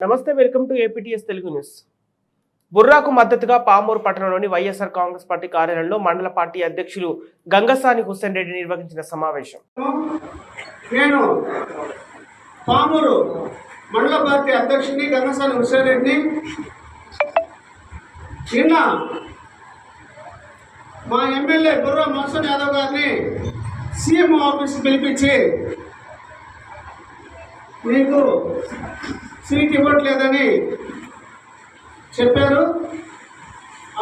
నమస్తే welcome to APTS Telugu news. బుర్రాకు మద్దతుగా పామూరు పట్టణంలోని వైఎస్ఆర్ కాంగ్రెస్ పార్టీ కార్యాలయంలో మండల పార్టీ అధ్యక్షులు గంగసాని హుస్సేన్ రెడ్డి నిర్వహించిన సమావేశం. నేను పామూరు మండల పార్టీ అధ్యక్షుడిని గంగసాని హుస్సేన్ రెడ్డిని నిన్న మా ఎమ్మెల్యే బుర్రా మోహన్ యాదవ్ గారిని సీఎం ఆఫీస్ పిలిపించి మీకు సీట్ ఇవ్వట్లేదని చెప్పారు.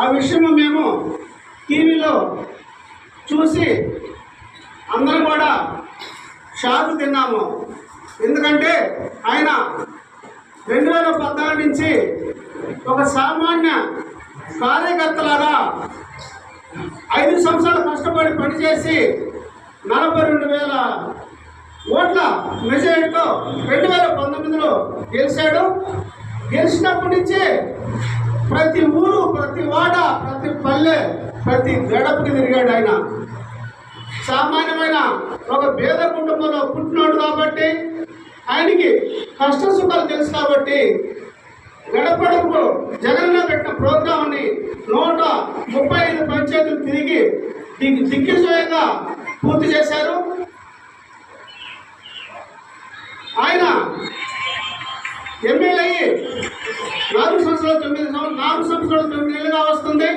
ఆ విషయము మేము టీవీలో చూసి అందరం కూడా షాక్ తిన్నాము. ఎందుకంటే ఆయన రెండు వేల పద్నాలుగు నుంచి ఒక సామాన్య కార్యకర్తలాగా ఐదు సంవత్సరాలు కష్టపడి పనిచేసి నలభై రెండు వేల ఓట్ల మెజారిటీతో రెండు వేల పంతొమ్మిదిలో గెలిచాడు. గెలిచినప్పటి నుంచే ప్రతి ఊరు ప్రతి వాడ ప్రతి పల్లె ప్రతి గడపకి తిరిగాడు ఆయన. సామాన్యమైన ఒక పేద కుటుంబంలో పుట్టినాడు కాబట్టి ఆయనకి కష్ట సుఖాలు తెలుసు కాబట్టి గడపడకు జగన్లో పెట్టిన ప్రోగ్రాంని నూట ముప్పై ఐదు పంచాయతీలు తిరిగి దీనికి దిగ్విజయంగా పూర్తి చేశారు. ఆయన సంవత్సరాలు తొమ్మిది నాలుగు సంవత్సరాలు తొమ్మిది ఏళ్ళుగా వస్తుంది.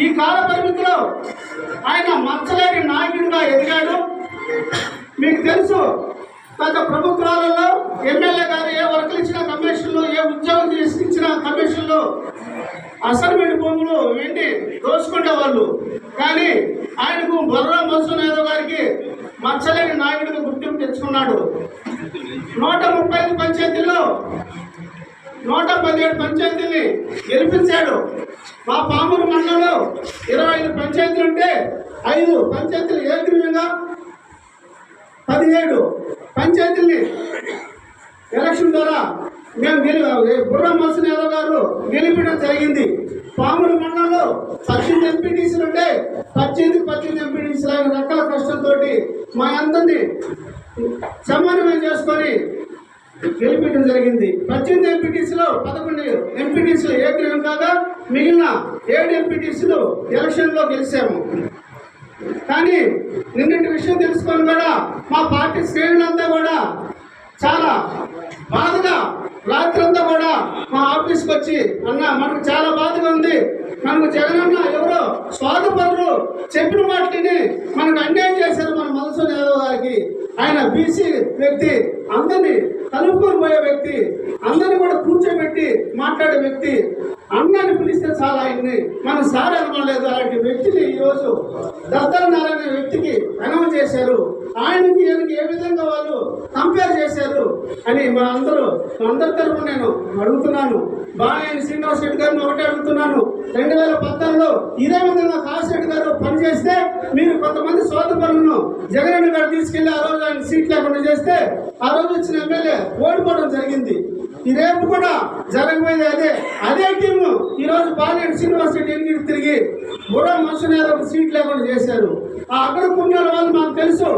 ఈ కాల పరిమితిలో ఆయన మచ్చలేని నాయకుడిగా ఎదిగాడు. మీకు తెలుసు గత ప్రభుత్వాలలో ఎమ్మెల్యే గారు ఏ వర్కులు ఇచ్చిన కమిషన్లు ఏ ఉద్యోగం ఇచ్చిన కమిషన్లు అసైన్మెంట్ భూములు వెండి దోచుకునే వాళ్ళు కానీ ఆయనకు బొర్రా మసూన్ యాదవ్ గారికి మచ్చలేని నాయకుడిగా గుర్తింపు తెచ్చుకున్నాడు. నూట ముప్పై ఐదు పంచాయతీల్లో నూట పదిహేడు పంచాయతీల్ని గెలిపించాడు. మా పామూరు మండలంలో ఇరవై ఐదు పంచాయతీలు ఉంటే ఐదు పంచాయతీలు ఏకగ్రీవంగా పదిహేడు పంచాయతీల్ని ఎలక్షన్ ద్వారా మేము గెలి బుర్ర మసూన్ యాదవ్ గారు గెలిపడం జరిగింది. పాముల మండలంలో పద్దెనిమిది ఎంపీటీసీలు ఉంటే పద్దెనిమిది పద్దెనిమిది ఎంపీటీసీలు ఆయన రకాల కష్టంతో మా అందరినీ సమన్వయం చేసుకొని గెలిపించడం జరిగింది. పద్దెనిమిది ఎంపీటీసీలో పదకొండు ఎంపీటీసీలు ఏకగ్రీవం కాగా మిగిలిన ఏడు ఎంపీటీసీలు ఎలక్షన్లో గెలిచాము. కానీ నిన్నటి విషయం తెలుసుకొని కూడా మా పార్టీ శ్రేణులంతా కూడా చాలా బాధగా రాత్రంతా కూడా మా ఆఫీస్కి వచ్చి అన్న మనకు చాలా బాధగా ఉంది. మనకు జగనన్న ఎవరో స్వార్థపరులు చెప్పిన వాటిని మనకు అన్యాయం చేశారు మన మనసు యాదవ్ గారికి ఆయన బీసీ వ్యక్తి అందరినీ కలుపుకొని పోయే వ్యక్తి అందరిని కూడా కూర్చోబెట్టి మాట్లాడే వ్యక్తి. అన్నని పిలిస్తే చాలా ఆయన్ని. మనం సార్ అనుకోలేదు అలాంటి వ్యక్తి ఈరోజు దత్తర్ నారాయణ వ్యక్తికి అనౌన్స్ చేశారు. ఆయనకి ఈయనకి ఏ విధంగా వాళ్ళు కంపేర్ చేశారు అని మా అందరూ అందరి తరఫున నేను అడుగుతున్నాను. బాగా శ్రీనివాస్ రెడ్డి గారిని ఒకటే అడుగుతున్నాను. రెండు వేల పద్నాలుగులో ఇదే విధంగా కాశిరెడ్డి గారు పనిచేస్తే మీరు కొంతమంది సోదరులను జగన్ గారు తీసుకెళ్ళి ఆ రోజు ఆయన సీట్ లేకుండా చేస్తే ఆ రోజు వచ్చిన ఎమ్మెల్యే ఓడిపోవడం జరిగింది. ఈ రేపు కూడా జరగబోయేది అదే. అదే టీము ఈరోజు రోజు శ్రీనివాస శ్రీనివాస్ రెడ్డి ఎన్నికలు తిరిగి మూడో మనుషులు సీట్ లేకుండా చేశారు. ఆ అక్కడ ఉన్న వాళ్ళు మాకు తెలుసు.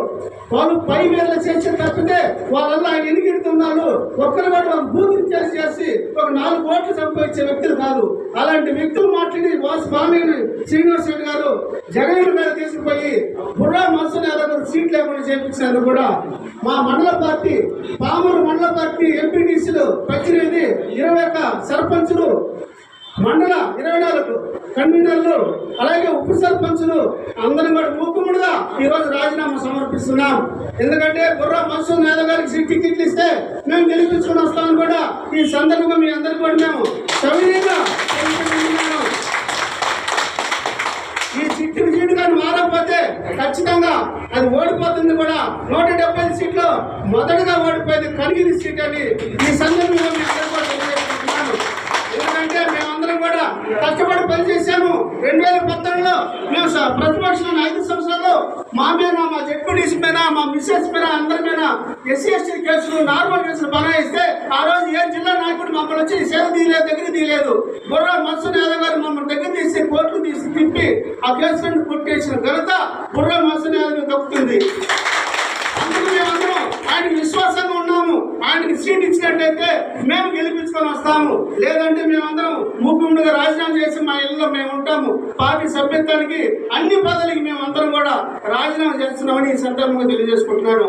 వాళ్ళు పై మీద చేసే తప్పితే వాళ్ళల్లో ఆయన ఎన్నికెడుతున్నారు. ఒక్కరు కూడా వాళ్ళు బూతులు చేసి నాలుగు కోట్లు సంపాదించే వ్యక్తులు కాదు. అలాంటి వ్యక్తులు మాట్లాడి మా స్వామి శ్రీనివాస్ రెడ్డి గారు జగన్ మీద తీసుకుపోయి బుర్రా మనసు యాదవ్ సీట్ లేకుండా చేపించినారు కూడా. మా మండల పార్టీ పామూరు మండల పార్టీ ఎంపీటీసీలు పచ్చినేది ఇరవై ఒక్క సర్పంచులు మండల ఇరవై నాలుగు కన్వీనర్లు అలాగే ఉప సర్పంచులు అందరం కూడా మూకుముడుగా ఈరోజు రాజీనామా సమర్పిస్తున్నాం. ఎందుకంటే బుర్రా మన్సూర్ యాదవ్ గారికి సీట్ టికెట్లు ఇస్తే మేము గెలిపించుకుని వస్తామని కూడా ఈ సందర్భంగా మీ అందరికీ కూడా మేము సవినీయంగా ఈ సీట్లు సీటు కానీ మారకపోతే ఖచ్చితంగా అది ఓడిపోతుంది కూడా. నూట డెబ్బై సీట్లు మొదటగా ఓడిపోయింది కనిగిరి సీట్ అని ఈ సందర్భంగా మీ కూడా కష్టపడి పనిచేశాము. రెండు వేల పద్నాలుగులో మేము స- ఐదు సంవత్సరాల్లో మా మీద మా జడ్పీటీసీ మీద మా మిస్సెస్ మీద అందరి మీద ఎస్సీ ఎస్టీ కేసులు నార్మల్ కేసులు బనాయిస్తే ఆ రోజు ఏ జిల్లా నాయకుడు మమ్మల్ని వచ్చి సేవ తీయలేదు దగ్గర తీయలేదు. బుర్ర మత్స్సు యాదవ్ గారు మమ్మల్ని దగ్గర తీసి కోర్టు తీసి తిప్పి ఆ కేసులను కొట్టేసిన ఘనత బుర్ర మత్స్సు యాదవ్ దక్కుతుంది అందుకు మేమందరం ఆయన విశ్వాసంగా ఉన్నాము ఆయనకి సీట్ ఇచ్చినట్టయితే మేము తీసుకొని వస్తాము. లేదంటే మేమందరం ముఖ్యమంత్రిగా రాజీనామా చేసి మా ఇళ్ళలో మేము ఉంటాము. పార్టీ సభ్యత్వానికి అన్ని పదవులకి మేము అందరం కూడా రాజీనామా చేస్తున్నామని ఈ సందర్భంగా తెలియజేసుకుంటున్నాను.